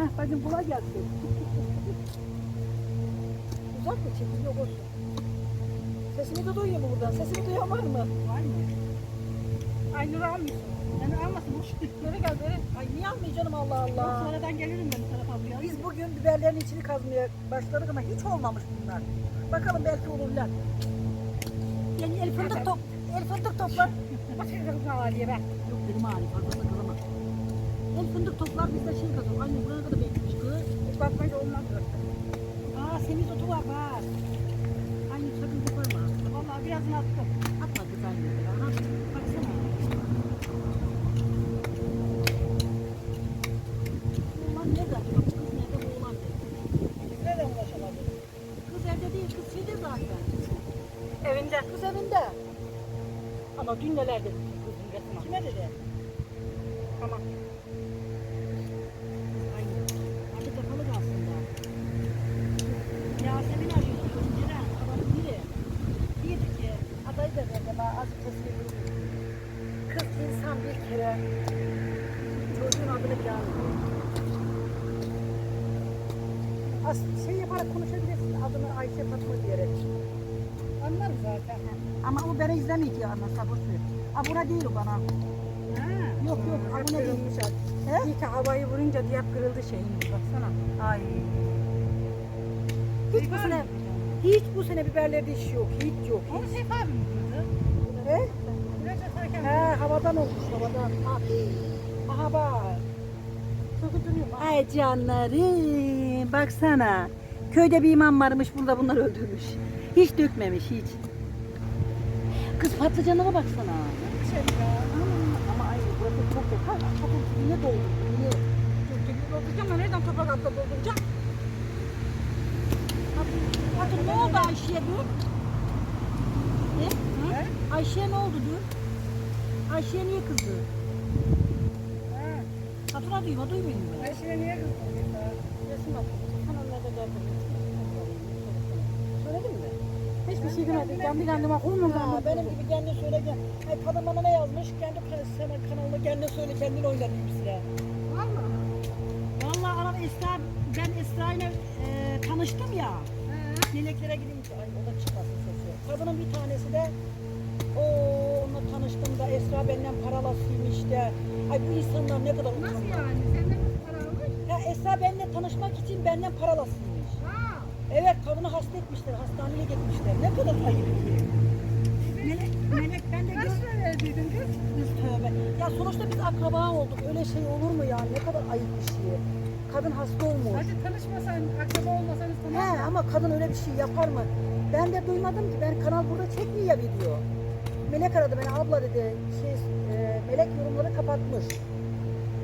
Heh, bacım kolay gelsin. Uzak mı çekim yok olsun. Sesimi de duyuyor mu buradan? Sesimi duyan var mı? Var mı? Aynur almıyorsun. Yani almasın boş. Böyle gel böyle. Ay niye almayacağım Allah Yok, Allah. sonradan gelirim ben bu tarafa buraya. Biz bugün biberlerin içini kazmaya başladık ama hiç olmamış bunlar. Bakalım belki olurlar. Yani el fındık top, el fındık toplar. Başka kızın haliye ben. Yok benim halim fazlasına kazamam. Fındık toplar bizde şey kazıyor. Anne buraya kadar beklemiş kız. Hiç bakmayınca olmaz öyle. Aa semiz otu var var. Anne sakın koparma. Vallahi birazını attım. Atma kız anne. Aha, baksana. Oğlan nerede acaba? Bu Kız nerede bu oğlan nerede? Nereden ulaşamadım? Kız evde değil, kız şeyde zaten. Evinde. Kız evinde. Ama dün neler dedi kızın resmen. Kime dedi? Tamam. Çocuğun adını bile. As şey yaparak konuşabilirsin adını Ayşe Fatma diyerek. Anlar zaten. Ama o beni izlemiyor ki anlasına boş ver. Abone değil o bana. Ha. Yok yok abone değil. kırılmış artık. He? İyi ki havayı vurunca diye kırıldı şeyin. Baksana. Ay. Hiç bu sene, hiç bu sene biberlerde iş yok. Hiç yok. Onu Seyf abi mi kırdı? He? He havadan olmuş havadan. Ah. Aha bak. Ay canlarım baksana. Köyde bir imam varmış burada bunlar öldürmüş. Hiç dökmemiş hiç. Kız patlıcanlara baksana. Şey ya. Ama ay burası çok yakar. Patlıcan niye doldu? Niye? Dolduracağım da nereden toprak atla dolduracağım? Hatun ne oldu Ayşe'ye dün? Ne? Ayşe'ye ne oldu dün? Ayşe'ye niye kızdı? Ha. Hatuna duyma duymuyor mu? Şimdi niye kızdım? Resim. Sana ne de derdim. Söyledin mi? Hiçbir şey demedim. Ben bir anneme kurmam Ha, benim gibi kendi söyle gel. Ay kadın bana ne yazmış? Kendi sana kanalına kendine söyle kendin oynatayım size. Valla. Vallahi anam Esra, ben Esra ile e, tanıştım ya. Meleklere gideyim ki ay o da çıkmasın sesi. Kadının bir tanesi de o onunla tanıştım da Esra benden paralasıymış de. Ay bu insanlar ne kadar Nasıl yani? Senden nasıl para almış? Ya Esra benimle tanışmak için benden paralasıymış. Ha. Evet kadını hasta etmişler, hastaneye gitmişler. Ne kadar ayıp ki. Melek, melek ben de Kaç lira verdiydin kız? Kız tövbe. Ya sonuçta biz akraba olduk. Öyle şey olur mu ya? Ne kadar ayıp bir şey. Kadın hasta olmuş. Hadi tanışmasan, akraba olmasanız He tamam mı? ama kadın öyle bir şey yapar mı? Ben de duymadım ki. Ben kanal burada çekmiyor ya video. Melek aradı beni. Abla dedi. Şey, e, Melek yorumları kapatmış.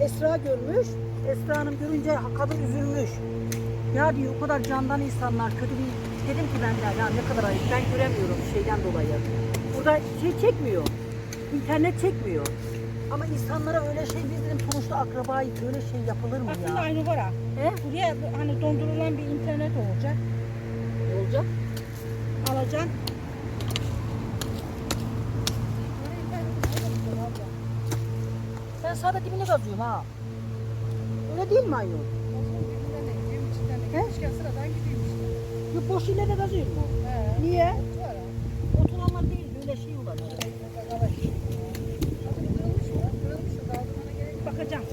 Esra görmüş. Esra Hanım görünce kadın üzülmüş. Ya diyor o kadar candan insanlar kötü bir dedim ki ben de ya ne kadar ayıp ben göremiyorum şeyden dolayı. Burada şey çekmiyor. İnternet çekmiyor. Ama insanlara öyle şey biz dedim sonuçta akrabayız böyle şey yapılır mı Aslında ya? aynı var ha. He? Buraya hani dondurulan bir internet olacak. Ne olacak? Alacaksın. Sen sağda dibine kazıyorsun ha. Öyle değil mi ayol? He? Sıradan gideyim işte. Yok boş ileride kazıyor mu? He. Niye? Oturanlar değil böyle şey olur. Bakacağım.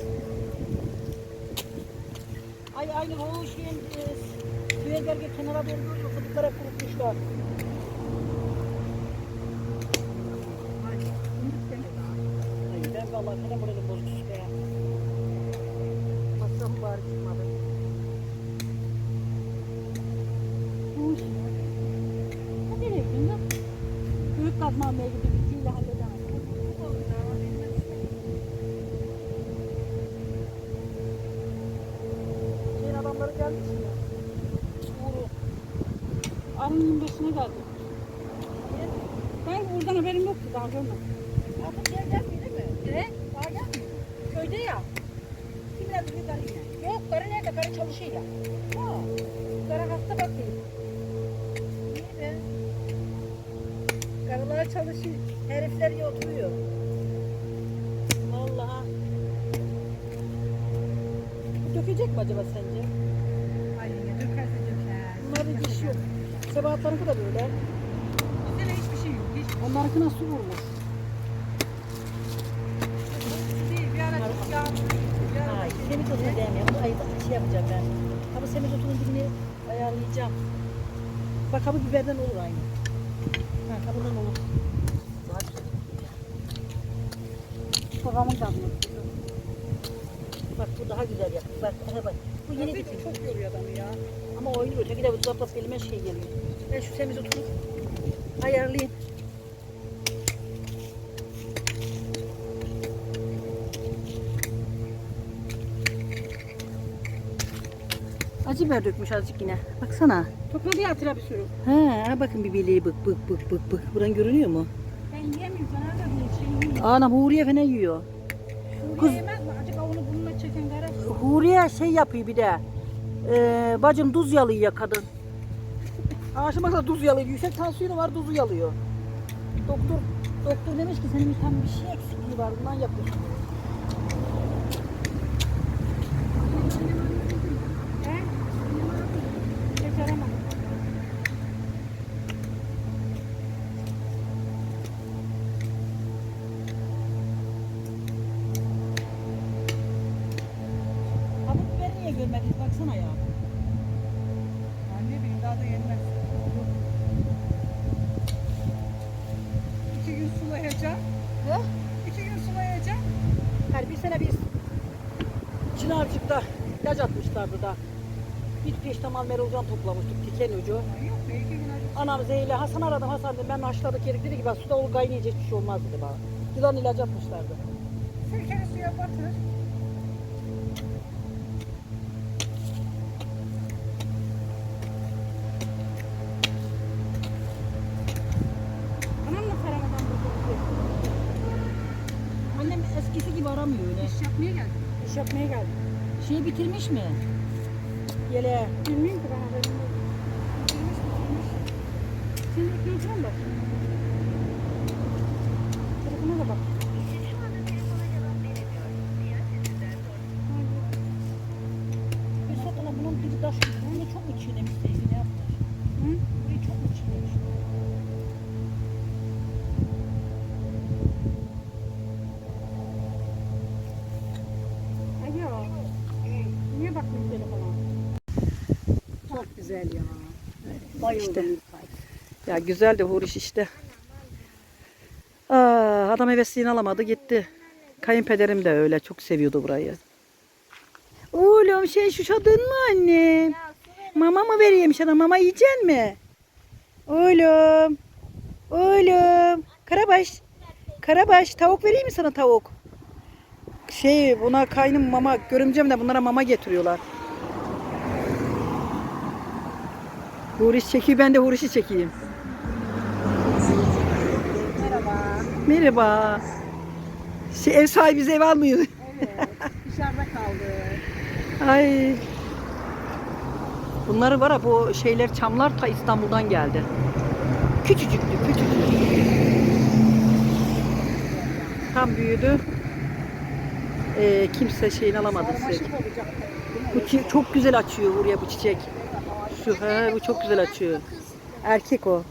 Ay aynı o şeyin e, suya gerge kenara doğru görüyor fındıklara kurutmuşlar. Ay, ben vallahi ne moralim kazma gidip bitiyle halledemem. Şeyin adamları gelmiş mi? Uğur'u. Arının başına geldi. Ben buradan haberim yoktu daha görmedim. Karılar çalışıyor. Herifler iyi oturuyor. Vallahi. Dökecek mi acaba sence? Ay yenge dökerse döker. Bunların iş yok. Sebahatlarınki da böyle. Bizde de hiçbir şey yok. Su vurmuş. şey yağmur. Bir ara Ay, semizotunu diyemiyorum. Ay, şey yapacağım ben. Ama semizotunun dibini ayarlayacağım. Bak kabı biberden olur aynı. Ha, olur. Babamın tadını. Bak bu daha güzel yapmış. Bak, aha bak. Bu yeni ki çok yoruyor adamı ya. Ama oynuyor. Öteki de bu zap zap elime şey geliyor. Ben şu semizotunu ayarlayayım. Acı biber dökmüş azıcık yine. Baksana. Tokadı yatıra bir sürü. Ha, ha bakın biberliği bık bık bık bık bık. Buradan görünüyor mu? Ben yiyemiyorum. Zarar da değil. Şey yiyeyim. Anam Huriye fena yiyor. Suriye yemez mi? Acık onu bununla çeken kara. Huriye şey yapıyor bir de. Ee, bacım tuz yalıyor kadın. Ağaçın baksana tuz yalıyor. Yüksek tansiyonu var tuzu yalıyor. Doktor doktor demiş ki senin vitamin bir şey eksikliği var. Bundan yapıyorsun. Görmediniz? Baksana ya. Anne benim daha da yenmez. İki gün sulayacağım. He? İki gün sulayacağım. Her bir sene biz Çınarcık'ta ilaç atmışlardı da. Bir peştemal merozan toplamıştık diken ucu. Yok be iki gün acık. Anam Zeyle Hasan aradım Hasan dedi ben haşladık yedik dedi ki bak suda olup kaynayınca hiçbir şey olmaz dedi bana. Yılan ilacı atmışlardı. Sirkeli suya batır. Geldim. İş yapmaya geldi. Şeyi bitirmiş mi? Yele. Bilmiyorum ki ben haberim yok. Bitirmiş bitirmiş. Ekmeğine mi bak? Güzel ya. Bayıldım. İşte. Ya güzel de huriş işte. Aa, adam hevesliğini alamadı gitti. Kayınpederim de öyle çok seviyordu burayı. Oğlum şey şuşadın mı annem? Mama mı vereyim sana? Mama yiyecek mi? Oğlum. Oğlum. Karabaş. Karabaş tavuk vereyim mi sana tavuk? Şey buna kaynım mama görümcem de bunlara mama getiriyorlar. Huriş çekiyor ben de hurişi çekeyim. Merhaba. Merhaba. Şey, ev sahibi bizi ev almıyor. Evet. Dışarıda kaldı. Ay. Bunları var ya bu şeyler çamlar ta İstanbul'dan geldi. Küçücüktü küçücük. Tam büyüdü. Ee, kimse şeyini alamadı. Olacak. Bu çi- çok güzel açıyor buraya bu çiçek. Şu he, bu çok güzel açıyor. Erkek o.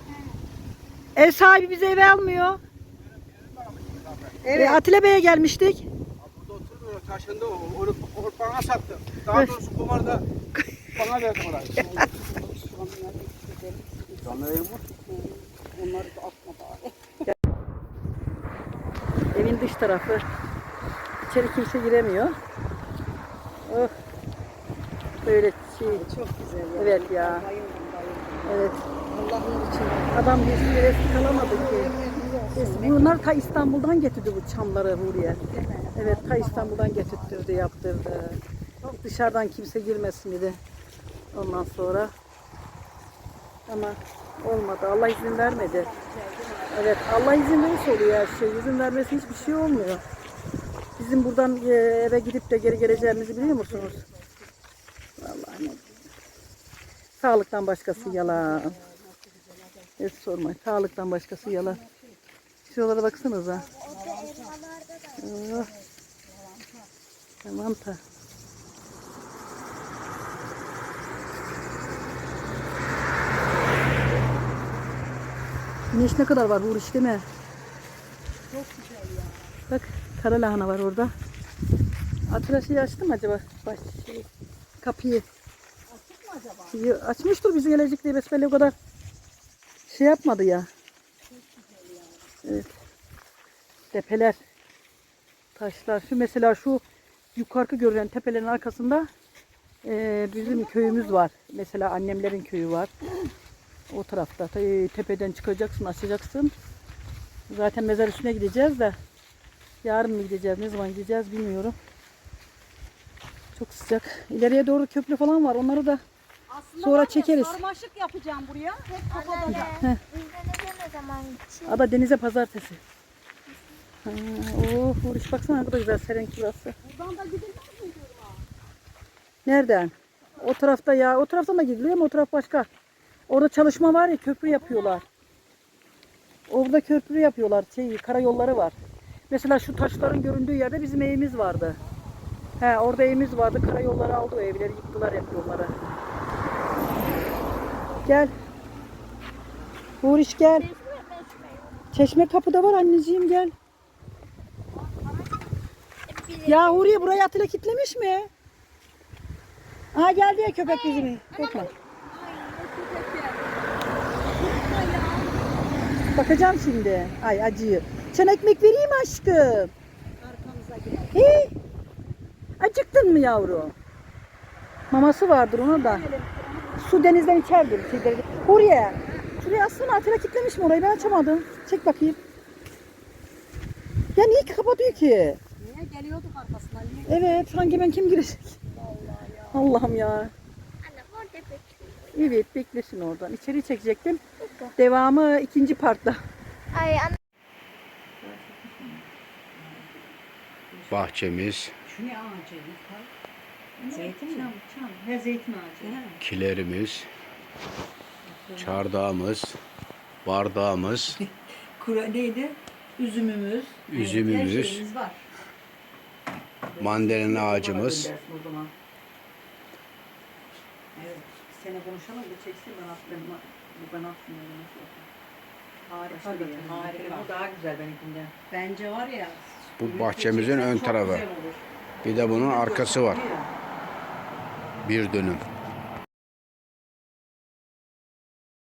Ev sahibi bizi eve almıyor. Evet. Atilla Bey'e gelmiştik. Burada oturmuyor, taşındı o. Onu, bana sattı. Daha doğrusu kumarda bana verdi orayı. Canlı yayın mı? Onları da atma bari. Evin dış tarafı. İçeri kimse giremiyor. Oh. Böyle şey. Çok güzel ya. Evet ya. Bayıldım bayıldım. Evet. Allah'ın için. Adam bir yere kalamadı ki. Biz- Bunlar ta İstanbul'dan getirdi bu çamları Huriye. Evet ta İstanbul'dan getirtirdi yaptırdı. Dışarıdan kimse girmesin dedi. Ondan sonra. Ama olmadı. Allah izin vermedi. Evet Allah izin verirse oluyor her şey. İzin vermesi hiçbir şey olmuyor. Bizim buradan e, eve gidip de geri geleceğimizi biliyor musunuz? Sağlıktan başkası yalan. Hiç sorma. Sağlıktan başkası yalan. Şuralara baksanıza. Oh. Tamam ta. Güneş ne kadar var Uğur değil mi? Çok güzel ya. Bak kara lahana var orada. Atraşı açtı mı acaba? Baş, şey, kapıyı. Acaba? Açmıştır bizi gelecek diye besbelli o kadar şey yapmadı ya. Evet. Tepeler. Taşlar. Şu mesela şu yukarı görülen tepelerin arkasında eee, bizim köyümüz var. Mesela annemlerin köyü var. O tarafta. Te- Tepeden çıkacaksın, açacaksın. Zaten mezar üstüne gideceğiz de. Yarın mı gideceğiz, ne zaman gideceğiz bilmiyorum. Çok sıcak. İleriye doğru köprü falan var. Onları da Aslında Sonra var ya, çekeriz. Sarmaşık yapacağım buraya. Hep kafada. Heh. Biz de ne zaman gideceğiz? Ada denize pazartesi. Ha, oh, Huriş baksana ne kadar güzel serenki burası. Buradan da gidilmez mi diyorum ha? Nereden? O tarafta ya. O taraftan da gidiliyor ama o taraf başka. Orada çalışma var ya köprü yapıyorlar. Orada köprü yapıyorlar. Şey, karayolları var. Mesela şu taşların göründüğü yerde bizim evimiz vardı. He, orada evimiz vardı. Karayolları aldı o evleri. Yıktılar hep yolları. Gel. Huriş gel. Çeşme kapıda var anneciğim gel. Ya Huriye burayı Atilla kitlemiş mi? Aha geldi ya köpek bizim. Korkma. Bakacağım şimdi. Ay acıyor. Sen ekmek vereyim aşkım. Arkamıza? Acıktın mı yavrum? Maması vardır ona da. Su denizden içerdir. Şeyleri. Huriye. Şuraya aslında Atilla kitlemiş mi orayı ben açamadım. Çek bakayım. Ya niye ki kapatıyor ki? Niye geliyorduk arkasından? Niye? Evet hangi ben kim girecek? Allah'ım ya. Anne orada bekliyor. Evet beklesin oradan. İçeri çekecektim. Devamı ikinci partta. Ay anne. Bahçemiz, Şu ne ağacı? Zeytin mi? Çam, çam. He zeytin ağacı. He. kilerimiz, çardağımız, bardağımız, Kura neydi? Üzümümüz. Üzümümüz. Her şeyimiz var. mandalina ağacımız. O zaman. Evet. Sene konuşalım da çeksin ben. Bu ben atmıyorum. Harika bir yer. Harika. Bu daha güzel benimkinden. Bence var ya. Bu bahçemizin ön tarafı. Bir de bunun arkası var. Bir dönüm.